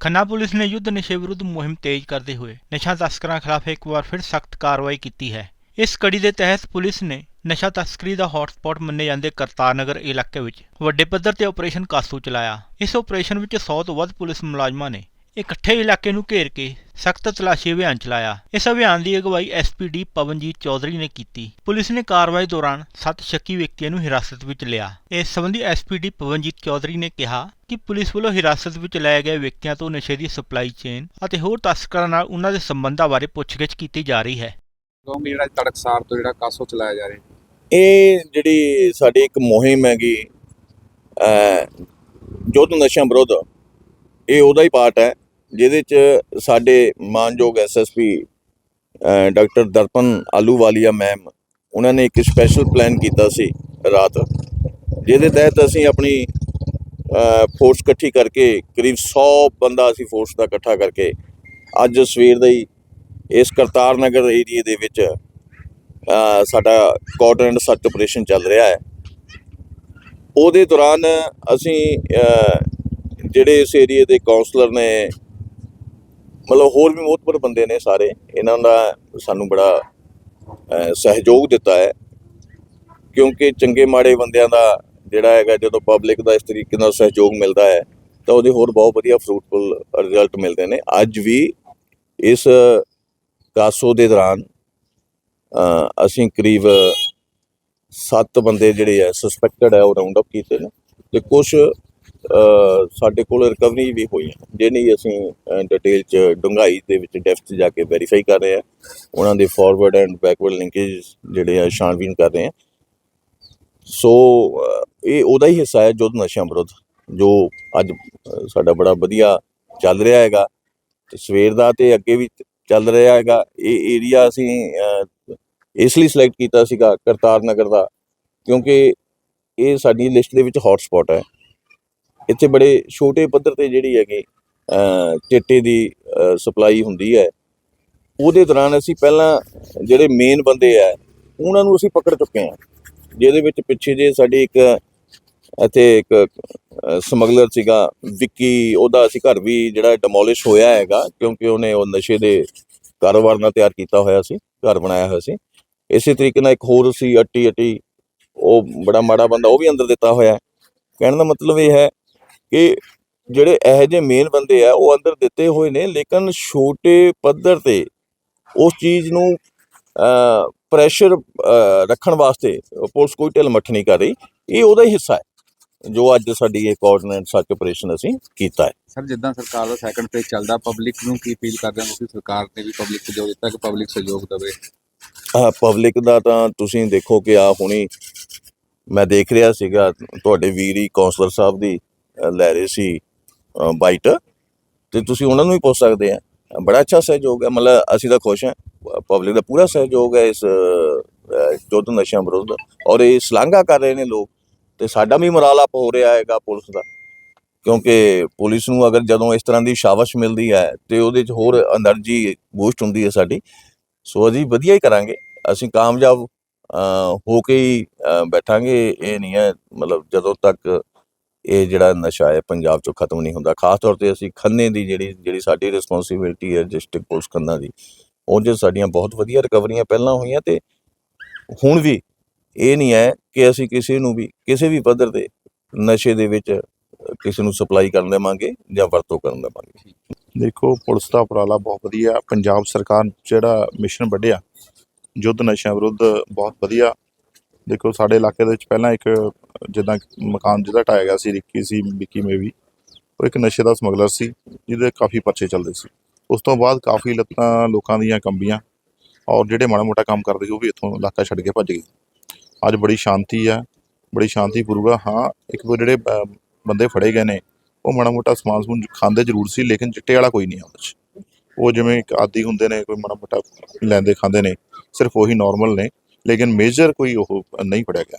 Khanna police ਨੇ ਯੁੱਧ ਨਸ਼ੇ ਵਿਰੁੱਧ ਮੁਹਿੰਮ ਤੇਜ਼ ਕਰਦੇ ਹੋਏ ਨਸ਼ਾ ਤਸਕਰਾਂ ਖਿਲਾਫ ਇੱਕ ਵਾਰ ਫਿਰ ਸਖਤ ਕਾਰਵਾਈ ਕੀਤੀ ਹੈ। ਇਸ ਕੜੀ ਦੇ ਤਹਿਤ ਪੁਲਿਸ ਨੇ ਨਸ਼ਾ ਤਸਕਰੀ ਦਾ ਹੌਟਸਪੌਟ ਮੰਨੇ ਜਾਂਦੇ ਕਰਤਾਰਨਗਰ ਇਲਾਕੇ ਵਿੱਚ ਵੱਡੇ ਪੱਧਰ ਤੇ ਆਪਰੇਸ਼ਨ ਕਾਸੂ ਚਲਾਇਆ। ਇਸ ਆਪਰੇਸ਼ਨ ਵਿੱਚ 100 ਤੋਂ ਵੱਧ ਪੁਲਿਸ ਮੁਲਾਜ਼ਮਾਂ ਨੇ ਇਕੱਠੇ ਇਲਾਕੇ ਨੂੰ ਘੇਰ ਕੇ ਸਖਤ ਤਲਾਸ਼ੀ ਅਭਿਆਨ ਚਲਾਇਆ। ਇਸ ਅਭਿਆਨ ਦੀ ਅਗਵਾਈ ਐਸਪੀਡੀ ਪਵਨਜੀਤ ਚੌਧਰੀ ਨੇ ਕੀਤੀ। ਪੁਲਿਸ ਨੇ ਕਾਰਵਾਈ ਦੌਰਾਨ ਸੱਤ ਸ਼ੱਕੀ ਵਿਅਕਤੀਆਂ ਨੂੰ ਹਿਰਾਸਤ ਵਿੱਚ ਲਿਆ। ਇਸ ਸੰਬੰਧੀ ਐਸਪੀਡੀ ਪਵਨਜੀਤ ਚੌਧਰੀ ਨੇ ਕਿਹਾ ਕਿ ਪੁਲਿਸ ਵੱਲੋਂ ਹਿਰਾਸਤ ਵਿੱਚ ਲਏ ਗਏ ਵਿਅਕਤੀਆਂ ਤੋਂ ਨਸ਼ੇ ਦੀ ਸਪਲਾਈ ਚੇਨ ਅਤੇ ਹੋਰ ਤਸਕਰਾਂ ਨਾਲ ਉਹਨਾਂ ਦੇ ਸੰਬੰਧਾਂ ਬਾਰੇ ਪੁੱਛਗਿੱਛ ਕੀਤੀ ਜਾ ਰਹੀ ਹੈ। ਕਹੋਗੇ ਜਿਹੜਾ ਤੜਕਸਾਰ ਤੋਂ ਜਿਹੜਾ ਕਾਸੋ ਚਲਾਇਆ ਜਾ ਰਿਹਾ। ਇਹ ਜਿਹੜੀ ਸਾਡੀ ਇੱਕ ਮੁਹਿੰਮ ਹੈਗੀ ਅ ਜੋਧ ਨਸ਼ਾ ਵਿਰੁੱਧ ਇਹ ਉਹਦਾ ਹੀ ਪਾਰਟ ਹੈ। ਜਿਹਦੇ ਚ ਸਾਡੇ ਮਾਨਯੋਗ SSP doctor Darpan Ahluwalia ma'am, ਉਹਨਾਂ ਨੇ ਇੱਕ ਸਪੈਸ਼ਲ ਪਲਾਨ ਕੀਤਾ ਸੀ ਰਾਤ। ਜਿਹਦੇ ਤਹਿਤ ਅਸੀਂ ਆਪਣੀ ਫੋਰਸ ਇਕੱਠੀ ਕਰਕੇ ਕਰੀਬ 100 ਬੰਦਾ ਅਸੀਂ ਫੋਰਸ ਦਾ ਇਕੱਠਾ ਕਰਕੇ ਅੱਜ ਸਵੇਰ ਦਾ ਹੀ ਇਸ ਕਰਤਾਰ ਨਗਰ ਏਰੀਏ ਦੇ ਵਿੱਚ ਸਾਡਾ ਕਾਟਨ ਐਂਡ ਸਰਚ ਆਪਰੇਸ਼ਨ ਚੱਲ ਰਿਹਾ ਹੈ। ਉਹਦੇ ਦੌਰਾਨ ਅਸੀਂ ਜਿਹੜੇ ਇਸ ਏਰੀਏ ਦੇ ਕਾਉਂਸਲਰ ਨੇ ਮਤਲਬ ਹੋਰ ਵੀ ਮੋਤਬਰ ਬੰਦੇ ਨੇ ਸਾਰੇ। ਇਹਨਾਂ ਦਾ ਸਾਨੂੰ ਬੜਾ ਸਹਿਯੋਗ ਦਿੱਤਾ ਹੈ। ਕਿਉਂਕਿ ਚੰਗੇ ਮਾੜੇ ਬੰਦਿਆਂ ਦਾ ਜਿਹੜਾ ਹੈਗਾ, ਜਦੋਂ ਪਬਲਿਕ ਦਾ ਇਸ ਤਰੀਕੇ ਨਾਲ ਸਹਿਯੋਗ ਮਿਲਦਾ ਹੈ, ਤਾਂ ਉਹਦੇ ਹੋਰ ਬਹੁਤ ਵਧੀਆ ਫਰੂਟਫੁਲ ਰਿਜ਼ਲਟ ਮਿਲਦੇ ਨੇ। ਅੱਜ ਵੀ ਇਸ ਕਾਸੋ ਦੇ ਦੌਰਾਨ ਅਸੀਂ ਕਰੀਬ 7 ਬੰਦੇ ਜਿਹੜੇ ਆ ਸਸਪੈਕਟਡ ਹੈ ਉਹ ਰਾਉਂਡ ਅਪ ਕੀਤੇ ਨੇ। ਤੇ ਕੁਝ ਸਾਡੇ ਕੋਲ ਰਿਕਵਰੀ ਵੀ ਹੋਈ ਹੈ। ਜਿਹਨੀ ਅਸੀਂ ਡਿਟੇਲ ਚ ਡੁੰਗਾਈ ਦੇ ਵਿੱਚ ਡੈਪਥ ਜਾ ਕੇ ਵੈਰੀਫਾਈ ਕਰ ਰਹੇ ਆ ਉਹਨਾਂ ਦੇ ਫਾਰਵਰਡ ਐਂਡ ਬੈਕਵਰਡ ਲਿੰਕੇਜ ਜਿਹੜੇ ਆ ਛਾਣਬੀਨ ਕਰ ਰਹੇ ਆ ਸੋ ਇਹ ਉਹਦਾ ਹੀ ਹਿੱਸਾ ਹੈ ਜੋਧ ਨਸ਼ਿਆਂ ਵਿਰੁੱਧ, ਜੋ ਅੱਜ ਸਾਡਾ ਬੜਾ ਵਧੀਆ ਚੱਲ ਰਿਹਾ ਹੈਗਾ। ਤੇ ਸਵੇਰ ਦਾ ਤੇ ਅੱਗੇ ਵੀ ਚੱਲ ਰਿਹਾ ਹੈਗਾ। ਇਹ ਏਰੀਆ ਅਸੀਂ ਇਸ ਲਈ ਸਿਲੈਕਟ ਕੀਤਾ ਸੀਗਾ ਕਰਤਾਰ ਨਗਰ ਦਾ, ਕਿਉਂਕਿ ਇਹ ਸਾਡੀ ਲਿਸਟ ਦੇ ਵਿੱਚ ਹੌਟ ਸਪੌਟ ਹੈ। ਇੱਥੇ ਬੜੇ ਛੋਟੇ ਪੱਧਰ ਤੇ ਜਿਹੜੀ ਹੈਗੀ ਚਿੱਟੇ ਦੀ ਸਪਲਾਈ ਹੁੰਦੀ ਹੈ। ਉਹਦੇ ਦੌਰਾਨ ਅਸੀਂ ਪਹਿਲਾਂ ਜਿਹੜੇ ਮੇਨ ਬੰਦੇ ਆ, ਉਹਨਾਂ ਨੂੰ ਅਸੀਂ ਪਕੜ ਚੁੱਕੇ ਹਾਂ। ਜਿਹਦੇ ਵਿੱਚ ਪਿੱਛੇ ਜੇ ਸਾਡੀ ਇੱਕ, ਇੱਥੇ ਇੱਕ ਸਮਗਲਰ ਸੀਗਾ, ਵਿੱਕੀ, ਉਹਦਾ ਅਸੀਂ ਘਰ ਵੀ ਜਿਹੜਾ ਡਿਮੋਲਿਸ਼ ਹੋਇਆ ਹੈਗਾ, ਕਿਉਂਕਿ ਉਹਨੇ ਉਹ ਨਸ਼ੇ ਦੇ ਕਾਰੋਬਾਰ ਨਾਲ ਤਿਆਰ ਕੀਤਾ ਹੋਇਆ ਸੀ, ਘਰ ਬਣਾਇਆ ਹੋਇਆ ਸੀ। ਇਸੇ ਤਰੀਕੇ ਨਾਲ ਇੱਕ ਹੋਰ ਸੀ ਅੱਟੀ ਅੱਟੀ ਉਹ ਬੜਾ ਮਾੜਾ ਬੰਦਾ, ਉਹ ਵੀ ਅੰਦਰ ਦਿੱਤਾ ਹੋਇਆ। ਕਹਿਣ ਦਾ ਮਤਲਬ ਇਹ ਹੈ ਕਿ ਜਿਹੜੇ ਇਹੋ ਜਿਹੇ ਮੇਨ ਬੰਦੇ ਆ ਉਹ ਅੰਦਰ ਦਿੱਤੇ ਹੋਏ ਨੇ ਲੇਕਿਨ ਛੋਟੇ ਪੱਧਰ ਤੇ ਉਸ ਚੀਜ਼ ਨੂੰ ਪ੍ਰੈਸ਼ਰ ਰੱਖਣ ਵਾਸਤੇ ਪੁਲਿਸ ਕੋਈ ਢਿੱਲ ਮੱਠ ਨਹੀਂ ਕਰ ਰਹੀ। ਇਹ ਉਹਦਾ ਹੀ ਹਿੱਸਾ ਹੈ ਜੋ ਅੱਜ ਸਾਡੀ ਇਹ ਕੋਆਰਡੀਨੇਟ ਸਰਚ ਆਪਰੇਸ਼ਨ ਅਸੀਂ ਕੀਤਾ ਹੈ। ਸਰ ਜਿੱਦਾਂ ਸਰਕਾਰ ਦਾ ਸੈਕੰਡ ਫੇਜ਼ ਚੱਲਦਾ ਪਬਲਿਕ ਨੂੰ ਕੀ ਅਪੀਲ ਕਰਦੇ ਹੋ ਕਿ ਸਰਕਾਰ ਨੇ ਵੀ ਪਬਲਿਕ ਸਹਿਯੋਗ ਦਿੱਤਾ ਕਿ ਪਬਲਿਕ ਸਹਿਯੋਗ ਦੇਵੇ? ਪਬਲਿਕ ਦਾ ਤਾਂ ਤੁਸੀਂ ਦੇਖੋ ਕਿ ਆ ਹੁਣੀ ਮੈਂ ਦੇਖ ਰਿਹਾ ਸੀਗਾ ਤੁਹਾਡੇ ਵੀਰ ਹੀ ਕਾਉਂਸਲਰ ਸਾਹਿਬ ਦੀ ਲੈ ਰਹੇ ਸੀ ਬਾਈਟ ਤੇ ਤੁਸੀਂ ਉਹਨਾਂ ਨੂੰ ਵੀ ਪੁੱਛ ਸਕਦੇ ਆ। ਬੜਾ ਅੱਛਾ ਸਹਿਯੋਗ ਹੈ, ਮਤਲਬ ਅਸੀਂ ਤਾਂ ਖੁਸ਼ ਹਾਂ। ਪਬਲਿਕ ਦਾ ਪੂਰਾ ਸਹਿਯੋਗ ਹੈ ਇਸ ਜੋਧ ਨਸ਼ਿਆਂ ਵਿਰੁੱਧ। ਔਰ ਇਹ ਸਲਾਂਘਾ ਕਰ ਰਹੇ ਨੇ ਲੋਕ, ਤੇ ਸਾਡਾ ਵੀ ਮੋਰਲ ਅਪ ਹੋ ਰਿਹਾ ਹੈਗਾ ਪੁਲਿਸ ਦਾ। ਕਿਉਂਕਿ ਪੁਲਿਸ ਨੂੰ ਅਗਰ ਜਦੋਂ ਇਸ ਤਰ੍ਹਾਂ ਦੀ ਸ਼ਾਬਾਸ਼ ਮਿਲਦੀ ਹੈ, ਤੇ ਉਹਦੇ 'ਚ ਹੋਰ એનર્ਜੀ ਬੂਸਟ ਹੁੰਦੀ ਹੈ ਸਾਡੀ। ਸੋ ਅਸੀਂ ਵਧੀਆ ਹੀ ਕਰਾਂਗੇ। ਅਸੀਂ ਕਾਮਯਾਬ ਹੋ ਕੇ ਹੀ ਬੈਠਾਂਗੇ, ਇਹ ਨਹੀਂ ਹੈ, ਮਤਲਬ ਜਦੋਂ ਤੱਕ ਇਹ ਜਿਹੜਾ ਨਸ਼ਾ ਹੈ ਪੰਜਾਬ ਚੋਂ ਖਤਮ ਨਹੀਂ ਹੁੰਦਾ। ਖਾਸ ਤੌਰ ਤੇ ਅਸੀਂ ਖੰਨੇ ਦੀ ਜਿਹੜੀ ਜਿਹੜੀ ਸਾਡੀ ਰਿਸਪੌਂਸਿਬਿਲਟੀ ਹੈ ਡਿਸਟ੍ਰਿਕਟ ਪੁਲਿਸ ਖੰਨਾ ਦੀ, ਉਹ 'ਚ ਸਾਡੀਆਂ ਬਹੁਤ ਵਧੀਆ ਰਿਕਵਰੀਆਂ ਪਹਿਲਾਂ ਹੋਈਆਂ ਤੇ ਹੁਣ ਵੀ ਇਹ ਨਹੀਂ ਹੈ ਕਿ ਅਸੀਂ ਕਿਸੇ ਨੂੰ ਵੀ, ਕਿਸੇ ਵੀ ਪੱਧਰ ਤੇ ਨਸ਼ੇ ਦੇ ਵਿੱਚ ਕਿਸੇ ਨੂੰ ਸਪਲਾਈ ਕਰਨ ਦੇਵਾਂਗੇ ਜਾਂ ਵਰਤੋਂ ਕਰਨ ਦੇਵਾਂਗੇ। ਦੇਖੋ, ਪੁਲਿਸ ਦਾ ਉਪਰਾਲਾ ਬਹੁਤ ਵਧੀਆ। ਪੰਜਾਬ ਸਰਕਾਰ ਜਿਹੜਾ ਮਿਸ਼ਨ ਵੱਢਿਆ, ਯੁੱਧ ਨਸ਼ਿਆਂ ਵਿਰੁੱਧ ਬਹੁਤ ਵਧੀਆ। ਦੇਖੋ, ਸਾਡੇ ਇਲਾਕੇ ਦੇ ਵਿੱਚ ਪਹਿਲਾਂ ਇੱਕ, ਜਿੱਦਾਂ ਮਕਾਨ ਜਿਹਦਾ ਢਾਇਆ ਗਿਆ ਸੀ, ਰਿੱਕੀ ਸੀ, ਵਿੱਕੀ ਮੇਵੀ, ਉਹ ਇੱਕ ਨਸ਼ੇ ਦਾ ਸਮਗਲਰ ਸੀ, ਜਿਹਦੇ ਕਾਫੀ ਪਰਚੇ ਚੱਲਦੇ ਸੀ। ਉਸ ਤੋਂ ਬਾਅਦ ਕਾਫੀ ਲੱਤਾਂ ਲੋਕਾਂ ਦੀਆਂ ਕੰਬੀਆਂ, ਔਰ ਜਿਹੜੇ ਮਾੜਾ ਮੋਟਾ ਕੰਮ ਕਰਦੇ ਸੀ, ਉਹ ਵੀ ਇੱਥੋਂ ਇਲਾਕਾ ਛੱਡ ਕੇ ਭੱਜ ਗਏ। ਅੱਜ ਬੜੀ ਸ਼ਾਂਤੀ ਆ, ਬੜੀ ਸ਼ਾਂਤੀਪੂਰਵਕ ਆ। ਹਾਂ, ਇੱਕ ਦੋ ਜਿਹੜੇ ਬੰਦੇ ਫੜੇ ਗਏ ਨੇ, ਉਹ ਮਾੜਾ ਮੋਟਾ ਸਮਾਨ ਸਮੂਨ ਖਾਂਦੇ ਜ਼ਰੂਰ ਸੀ, ਲੇਕਿਨ ਚਿੱਟੇ ਵਾਲਾ ਕੋਈ ਨਹੀਂ ਆ ਉਹਦੇ 'ਚ ਉਹ ਜਿਵੇਂ ਇੱਕ ਆਦੀ ਹੁੰਦੇ ਨੇ, ਕੋਈ ਮਾੜਾ ਮੋਟਾ ਲੈਂਦੇ ਖਾਂਦੇ ਨੇ, ਸਿਰਫ ਉਹੀ ਨਾਰਮਲ ਨੇ। ਲੇਕਿਨ ਮੇਜਰ ਕੋਈ ਉਹ ਨਹੀਂ ਫੜਿਆ ਗਿਆ।